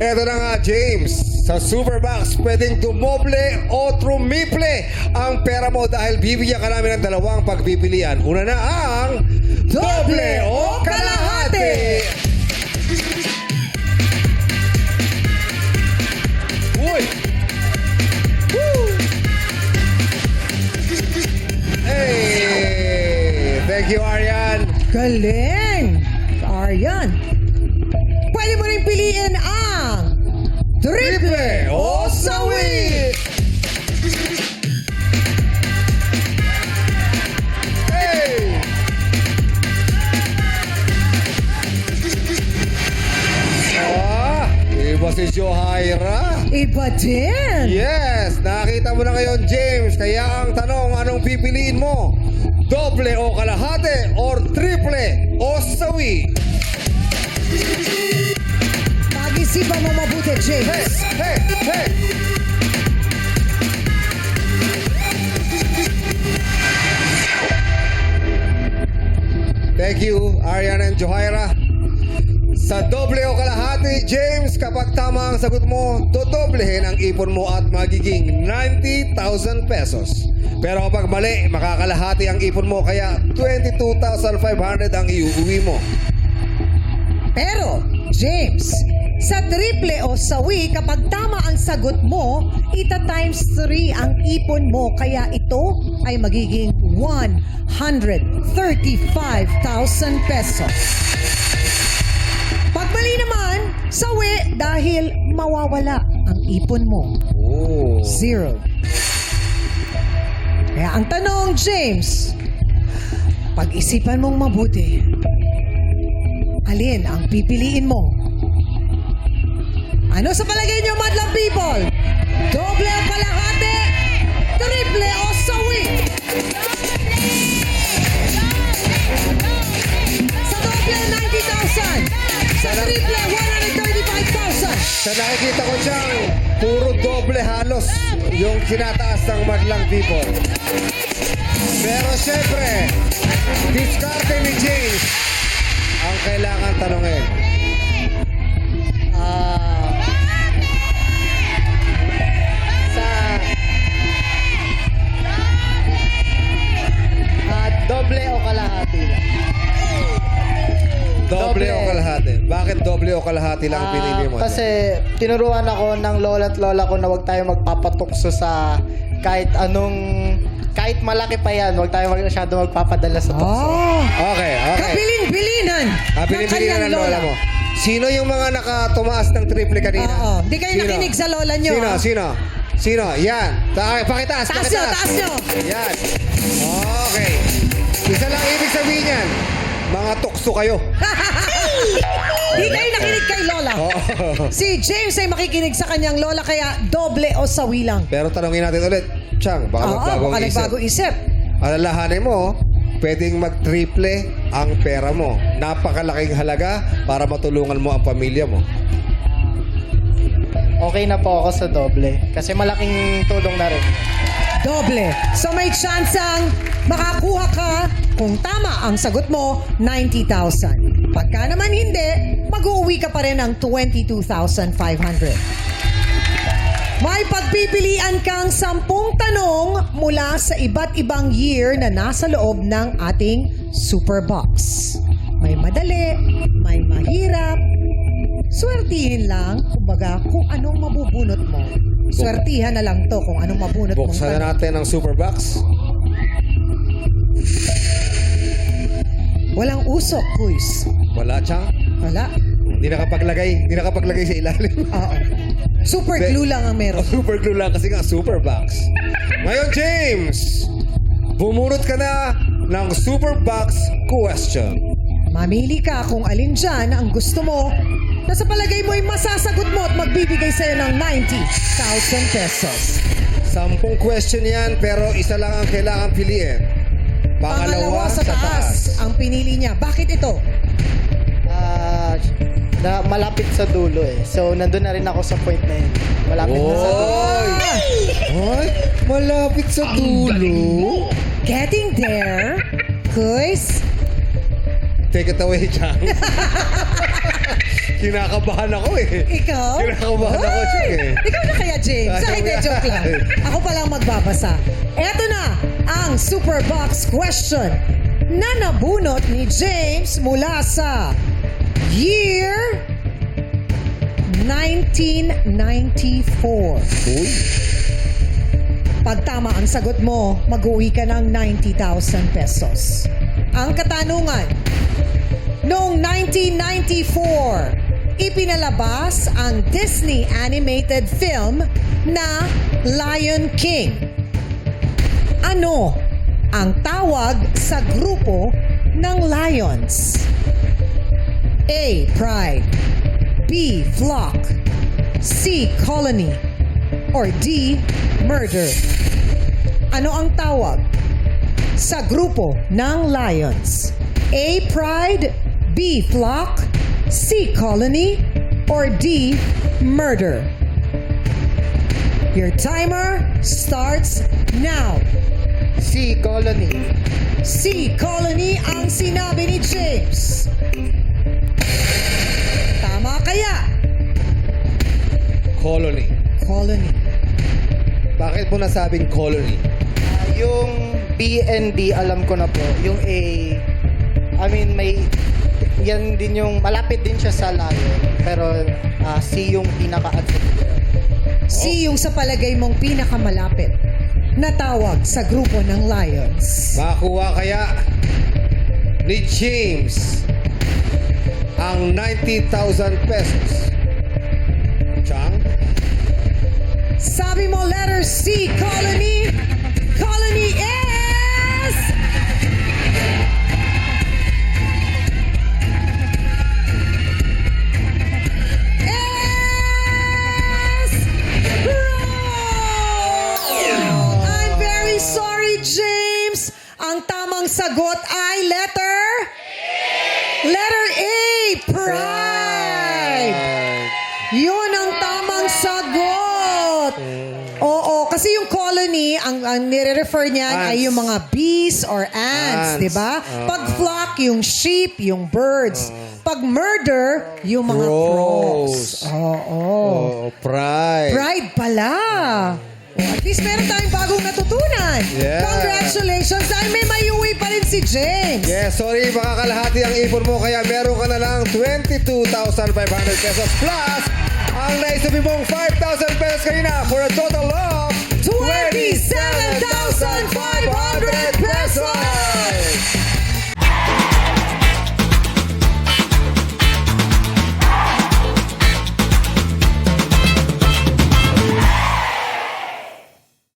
Eto na nga, James. Sa Superbox, pwedeng dumoble o trumiple ang pera mo dahil bibigyan ka namin ng dalawang pagpipilian. Una na ang doble o kalahati. Uy! Woo! Hey! Thank you, Arian. Galing! Johaira. Iba din! Yes, nakita mo na ngayon, James. Kaya ang tanong, anong pipiliin mo? Doble o kalahati or triple o sawi? Pag-isipan mo mabuti, Hey, James. hey, hey! Thank you, Ariana and Johaira. Sa doble o kalahati, James, kapag tama ang sagot mo, dodoblehin ang ipon mo at magiging 90,000 pesos. Pero kapag mali, makakalahati ang ipon mo, kaya 22,500 ang iuwi mo. Pero, James, sa triple o sawi, kapag tama ang sagot mo, ita times 3 ang ipon mo. Kaya ito ay magiging 135,000 pesos. Sawi dahil mawawala ang ipon mo. Oh. Zero. Kaya ang tanong, James, pag-isipan mong mabuti, alin ang pipiliin mo? Ano sa palagay niyo, madlang people? Doble o kalahati? Triple o sawi? Sa doble, 90,000. Sa triple, 135,000. Sa nakikita ko dyan, puro doble halos yung sinataas ng madlang people. Pero syempre, diskarte ni James ang kailangan tanongin. Ah. sa Ah, doble o kalahati lang. Doble, Doble. o kalahati? Bakit doble o kalahati lang pinili? Kasi tinuruan ako ng lola at lola ko na wag tayo magpapatukso sa kahit anong kahit malaki pa yan, wag tayo masyado magpapadala sa tukso. Oh, Okay, okay. kabilin-bilinan ng kanyang na ng lola mo. Sino yung mga nakatumaas ng triple kanina? Oo. Di kayo Sino? nakinig sa lola nyo, Sino? ah. Sino? Sino? Yan. Ta pakitaas, Taas pakitaas. nyo, taas nyo. Yan. Okay. Isa lang ibig sabihin yan. Mga tukso kayo. Di kayo nakinig kay Lola. Si James ay makikinig sa kanyang Lola kaya doble o sawi lang. Pero tanongin natin ulit, Chang, baka Oo, magbago baka ang isip. nagbago isip. Alalahanin mo, pwedeng mag-triple ang pera mo. Napakalaking halaga para matulungan mo ang pamilya mo. Okay na po ako sa doble kasi malaking tulong na rin. Doble. So may chance ang makakuha ka kung tama ang sagot mo, 90,000. Pagka naman hindi, mag-uwi ka pa rin ng 22,500. May pagpipilian kang sampung tanong mula sa iba't ibang year na nasa loob ng ating Super Box. May madali, may mahirap. Swertihin lang, kumbaga, kung anong mabubunot mo. Swertihan na lang to kung anong mabunot mong Buksan na natin ang super box. Walang usok, quiz. Wala, Chang. Wala. Hindi nakapaglagay, hindi nakapaglagay sa ilalim. Oo. Super Be- glue lang ang meron. super glue lang kasi nga super box. Ngayon, James, bumunot ka na ng super box question. Mamili ka kung alin dyan ang gusto mo na sa palagay mo ay masasagot mo at magbibigay sa'yo ng 90,000 pesos. Sampung question yan, pero isa lang ang kailangan piliin. Pangalawa sa taas ang pinili niya. Bakit ito? Ah, na malapit sa dulo eh. So nandun na rin ako sa point na yun. Malapit na sa dulo. Oy! Oy! Malapit sa dulo. Getting there. Quiz. Take it away, Chang. Kinakabahan ako eh. Ikaw? Kinakabahan ako! Cheng, eh. Ikaw na kaya, James? Ay, hindi, joke lang. Ako palang magbabasa. Eto na ang Super Box question na nabunot ni James mula sa year 1994. Uy. Pag tama ang sagot mo, mag-uwi ka ng 90,000 pesos. Ang katanungan, noong 1994, ipinalabas ang Disney animated film na Lion King. Ano ang tawag sa grupo ng Lions? A. Pride B. Flock C. Colony or D. Murder? Ano ang tawag sa grupo ng Lions? A. Pride B. Flock C. Colony or D. Murder? Your timer starts now. Si Colony. C. Colony ang sinabi ni James. Tama kaya? Colony. Colony. Bakit mo nasabing colony? Ah, yung B and D, alam ko na po. Yung A, I mean, may... Yan din yung... Malapit din siya sa Lion. Pero ah, C yung pinaka-adventure. C yung sa palagay mong pinakamalapit na tawag sa grupo ng Lions. Makuha kaya ni James ang 90,000 pesos. Chang? Sabi mo letter C, Colony. Sagot ay letter... Letter A, pride. Yun ang tamang sagot. Oo, kasi yung colony, ang, ang nire-refer niyan Ants. ay yung mga bees or ants, Ants. di ba? Pag flock, yung sheep, yung birds. Pag murder, yung mga Crows. crows. Oo. Oh, pride. Pride pala. At least meron tayong bagong natutunan. Yeah. Congratulations. Dahil si James. Yes, sorry, baka kalahati ang ipon mo kaya meron ka na lang 22,500 pesos plus ang naisabi mong 5,000 pesos kanina for a total of 27,000